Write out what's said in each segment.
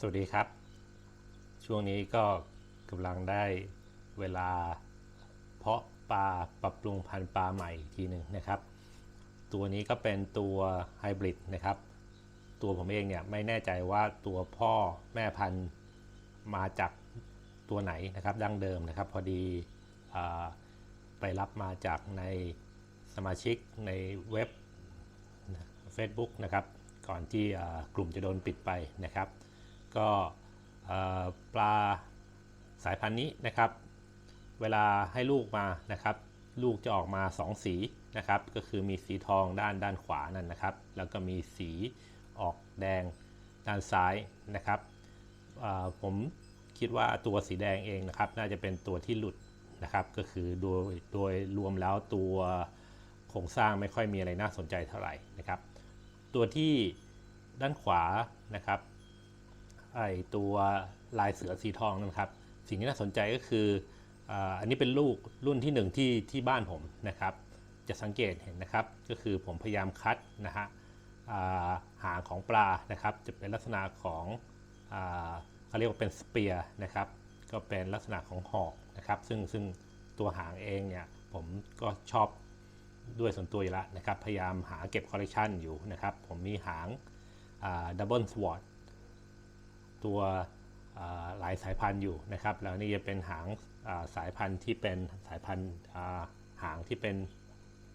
สวัสดีครับ ช่วงนี้ก็กำลังได้เวลาเพาะปลาปรับปรุงพันธุ์ปลาใหม่อีกทีหนึ่งนะครับ ตัวนี้ก็เป็นตัวไฮบริดนะครับ ตัวผมเองเนี่ยไม่แน่ใจว่าตัวพ่อแม่พันธุ์มาจากตัวไหนนะครับดั้งเดิมนะครับ พอดีอไปรับมาจากในสมาชิกในเว็บ Facebook นะครับ ก่อนที่กลุ่มจะโดนปิดไปนะครับ ก็ปลาสายพันธุ์นี้นะครับ เวลาให้ลูกมานะครับ ลูกจะออกมา 2 สีนะครับ ก็คือมีสีทองด้านด้านขวานั่นนะครับ แล้วก็มีสีออกแดงด้านซ้ายนะครับผมคิดว่าตัวสีแดงเองนะครับ น่าจะเป็นตัวที่หลุดนะครับ ก็คือโดยโดยรวมแล้วตัวโครงสร้างไม่ค่อยมีอะไรน่าสนใจเท่าไหร่นะครับ ตัวที่ด้านขวานะครับ ไอตัวลายเสือสีทองนะครับ สิ่งที่น่าสนใจก็คืออันนี้เป็นลูกรุ่นที่หนึ่งที่ที่บ้านผมนะครับ จะสังเกตเห็นนะครับ ก็คือผมพยายามคัดนะฮะาหางของปลานะครับ จะเป็นลักษณะของเขาเรียกว่าเป็นสเปียร์นะครับ ก็เป็นลักษณะของหอกนะครับ ซึ่งซึ่งตัวหางเองเนี่ยผมก็ชอบด้วยส่วนตัวอยู่แล้วนะครับ พยายามหาเก็บคอลเลกชันอยู่นะครับ ผมมีหางดับเบิลสวอต ตัวหลายสายพันธุ์อยู่นะครับ แล้วนี่จะเป็นหางสายพันธุ์ที่เป็นสายพันธุ์หางที่เป็น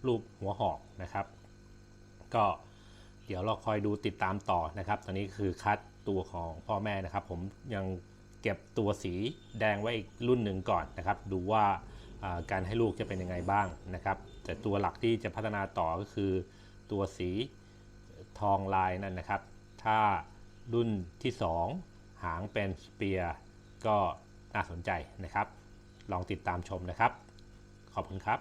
รูปหัวหอกนะครับ ก็เดี๋ยวเราคอยดูติดตามต่อนะครับ ตอนนี้คือคัดตัวของพ่อแม่นะครับ ผมยังเก็บตัวสีแดงไว้อีกรุ่นหนึ่งก่อนนะครับ ดูว่าอ่าการให้ลูกจะเป็นยังไงบ้างนะครับ แต่ตัวหลักที่จะพัฒนาต่อก็คือตัวสีทองลายนั่นนะครับ ถ้ารุ่นที่ 2 หางเป็นสเปียร์ก็น่าสนใจนะครับ ลองติดตามชมนะครับ ขอบคุณครับ